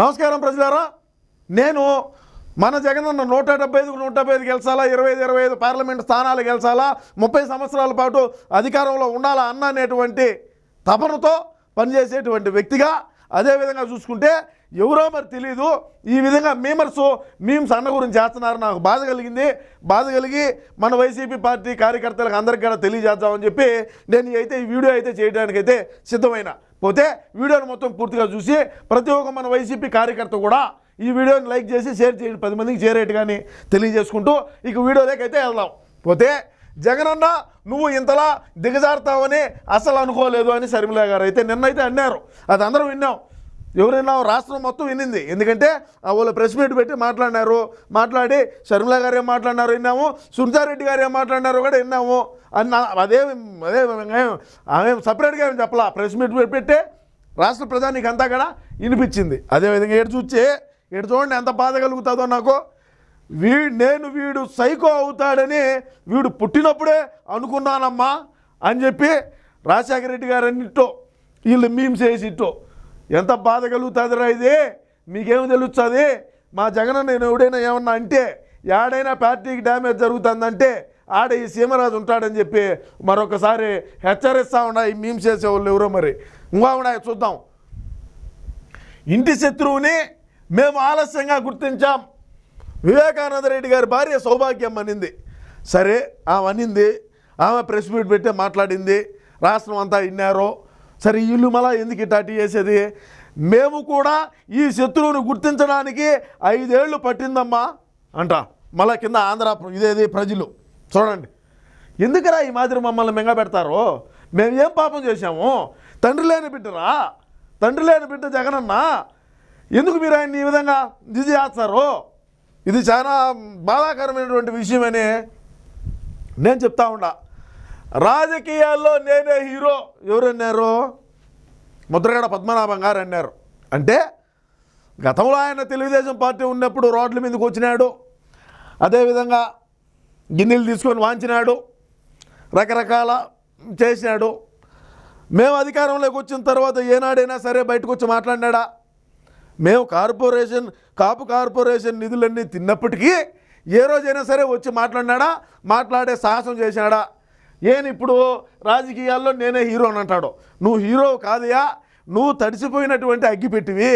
నమస్కారం ప్రజలారా. నేను మన జగనన్న నూట డెబ్బై ఐదుకు నూట డెబ్బై ఐదు గెలిచాలా? ఇరవై ఐదు ఇరవై ఐదు పార్లమెంట్ స్థానాలు గెలిచాలా? ముప్పై సంవత్సరాల పాటు అధికారంలో ఉండాలా అన్న అనేటువంటి తపనతో పనిచేసేటువంటి వ్యక్తిగా అదేవిధంగా చూసుకుంటే ఎవరో మరి తెలియదు ఈ విధంగా మీమర్స్ మీమ్స్ అన్న గురించి చేస్తున్నారు. నాకు బాధ కలిగింది. బాధ కలిగి మన వైసీపీ పార్టీ కార్యకర్తలకు అందరికీ కూడా తెలియజేద్దామని చెప్పి నేను అయితే ఈ వీడియో అయితే చేయడానికైతే సిద్ధమైన. పోతే వీడియోని మొత్తం పూర్తిగా చూసి ప్రతి ఒక్క మన వైసీపీ కార్యకర్త కూడా ఈ వీడియోని లైక్ చేసి షేర్ చేయండి. పది మందికి చేరేట్టు కానీ తెలియజేసుకుంటూ ఇక వీడియోలోకి అయితే వెళ్దాం. పోతే జగనన్న నువ్వు ఇంతలా దిగజారుతావని అసలు అనుకోలేదు అని శర్మిల గారు అయితే నిన్నైతే అన్నారు. అది అందరూ విన్నాం. ఎవరైనా రాష్ట్రం మొత్తం వినింది. ఎందుకంటే ఆ వాళ్ళు ప్రెస్ మీట్ పెట్టి మాట్లాడినారు. మాట్లాడి షర్మిల గారు ఏం మాట్లాడినారు విన్నాము. సునీతారెడ్డి గారు ఏం మాట్లాడినారు కూడా విన్నాము. అని అదే అదే ఏం- ఆమె సపరేట్గా ఏం చెప్పలా. ప్రెస్ మీట్ పెట్టి రాష్ట్ర ప్రజానికి అంతా కూడా వినిపించింది. అదేవిధంగా ఏడు చూస్తే ఏడు చూడండి ఎంత బాధ కలుగుతుందో నాకు. వీ నేను వీడు సైకో అవుతాడని వీడు పుట్టినప్పుడే అనుకున్నానమ్మా అని చెప్పి రాజశేఖర రెడ్డి గారు అన్నిటో వీళ్ళు మీమ్స్ వేసి ఇట్టో ఎంత బాధ కలుగుతుందిరా ఇది? మీకేమి తెలుస్తుంది? మా జగన్ నేను ఎవడైనా ఏమన్నా అంటే ఏడైనా పార్టీకి డ్యామేజ్ జరుగుతుందంటే ఆడ ఈ సీమరాజు ఉంటాడని చెప్పి మరొకసారి హెచ్చరిస్తా ఉన్నాయి మేము చేసేవాళ్ళు ఎవరో మరి. ఇంకా ఉన్నాయి చూద్దాం. ఇంటి శత్రువుని మేము ఆలస్యంగా గుర్తించాం. వివేకానంద రెడ్డి గారి భార్య సౌభాగ్యం అనింది. సరే ఆమె అనింది ఆమె ప్రెస్ మీట్ పెట్టి మాట్లాడింది రాష్ట్రం అంతా విన్నారు సరే వీళ్ళు మళ్ళా ఎందుకు ఇటాటి చేసేది? మేము కూడా ఈ శత్రువును గుర్తించడానికి ఐదేళ్ళు పట్టిందమ్మా అంట. మళ్ళా కింద ఆంధ్ర ఇదేది ప్రజలు. చూడండి. ఎందుకురా ఈ మాదిరి మమ్మల్ని మింగబెడతారు? మేము ఏం పాపం చేశాము? తండ్రి లేని బిడ్డరా? తండ్రి లేని బిడ్డ జగనన్న? ఎందుకు మీరు ఆయన్ని ఈ విధంగా ఇది చేస్తారు? ఇది చాలా బాధాకరమైనటువంటి విషయమని నేను చెప్తా ఉండా. రాజకీయాల్లో నేనే హీరో. ఎవరన్నారు? ముద్రగడ పద్మనాభం గారు అన్నారు. అంటే గతంలో ఆయన తెలుగుదేశం పార్టీ ఉన్నప్పుడు రోడ్ల మీదకి వచ్చినాడు. అదేవిధంగా గిన్నెలు తీసుకొని వాంచినాడు. రకరకాల చేసినాడు. మేము అధికారంలోకి వచ్చిన తర్వాత ఏనాడైనా సరే బయటకు వచ్చి మాట్లాడినాడా? మేము కార్పొరేషన్ కాపు కార్పొరేషన్ నిధులన్నీ తిన్నప్పటికీ ఏ రోజైనా సరే వచ్చి మాట్లాడినాడా? మాట్లాడే సాహసం చేశాడా ఏని ఇప్పుడు రాజకీయాల్లో నేనే హీరో అని అంటాడు. నువ్వు హీరో కాదయా? నువ్వు తడిసిపోయినటువంటి అగ్గిపెట్టివి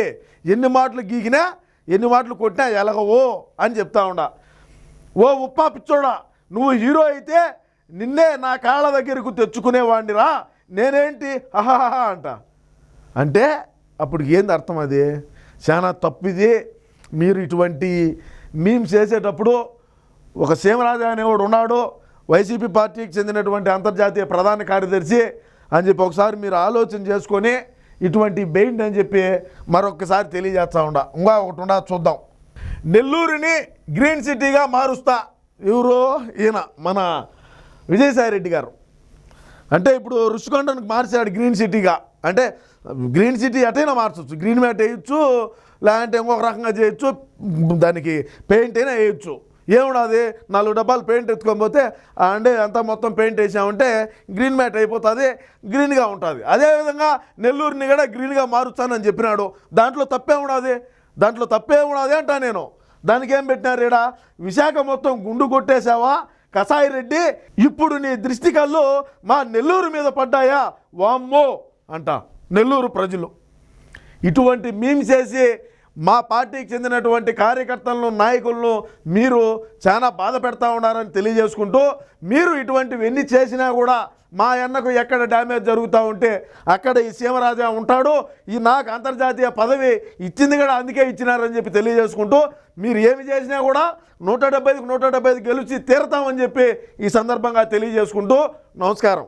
ఎన్ని మాటలు గీకినా ఎన్ని మాటలు కొట్టినా ఎలగవు అని చెప్తా ఉండా. ఓ ఉప్పా పిచ్చోడా నువ్వు హీరో అయితే నిన్నే నా కాళ్ళ దగ్గరకు తెచ్చుకునేవాడినిరా నేనేంటి? అహాహా అంట. అంటే అప్పుడు ఏంది అర్థం అది? చాలా తప్పిది. మీరు ఇటువంటి మేము చేసేటప్పుడు ఒక సీమరాజా అనేవాడు ఉన్నాడు. వైసీపీ పార్టీకి చెందినటువంటి అంతర్జాతీయ ప్రధాన కార్యదర్శి అని చెప్పి ఒకసారి మీరు ఆలోచన చేసుకొని ఇటువంటి బెయింట్ అని చెప్పి మరొకసారి తెలియజేస్తా ఉండ. ఇంకా ఒకటి ఉండా చూద్దాం. నెల్లూరుని గ్రీన్ సిటీగా మారుస్తా. ఎవరు ఈయన మన విజయసాయి రెడ్డి గారు. అంటే ఇప్పుడు రుషికొండను మార్చాడు గ్రీన్ సిటీగా. అంటే గ్రీన్ సిటీ ఎటైనా మార్చవచ్చు గ్రీన్ మ్యాట్ వేయచ్చు లేదంటే ఇంకొక రకంగా చేయొచ్చు దానికి పెయింట్ అయినా వేయచ్చు. ఏమున్నది నాలుగు డబ్బాలు పెయింట్ ఎత్తుకొని పోతే అంటే అంతా మొత్తం పెయింట్ వేసామంటే గ్రీన్ మ్యాట్ అయిపోతుంది గ్రీన్గా ఉంటుంది. అదేవిధంగా నెల్లూరుని కూడా గ్రీన్గా మారుస్తానని చెప్పినాడు. దాంట్లో తప్పే ఉన్నది దాంట్లో తప్పే ఉన్నది అంటా నేను. దానికి ఏం పెట్టినారు ఈడ? విశాఖ మొత్తం గుండు కొట్టేశావా? కసాయి రెడ్డి ఇప్పుడు నీ దృష్టి కళ్ళు మా నెల్లూరు మీద పడ్డాయా? వామ్మో! అంట. నెల్లూరు ప్రజలు. ఇటువంటి మీమ్స్ చేసి మా పార్టీకి చెందినటువంటి కార్యకర్తలను నాయకులను మీరు చాలా బాధ పెడతా ఉన్నారని తెలియజేసుకుంటూ మీరు ఇటువంటివి ఎన్ని చేసినా కూడా మా అన్నకు ఎక్కడ డ్యామేజ్ జరుగుతూ ఉంటే అక్కడ ఈ సీమరాజా ఉంటాడు. ఈ నాకు అంతర్జాతీయ పదవి ఇచ్చింది కూడా అందుకే ఇచ్చినారని చెప్పి తెలియజేసుకుంటూ మీరు ఏమి చేసినా కూడా నూట డెబ్బై ఐదుకు నూట డెబ్బై ఐదు గెలిచి తీరతామని చెప్పి ఈ సందర్భంగా తెలియజేసుకుంటూ నమస్కారం.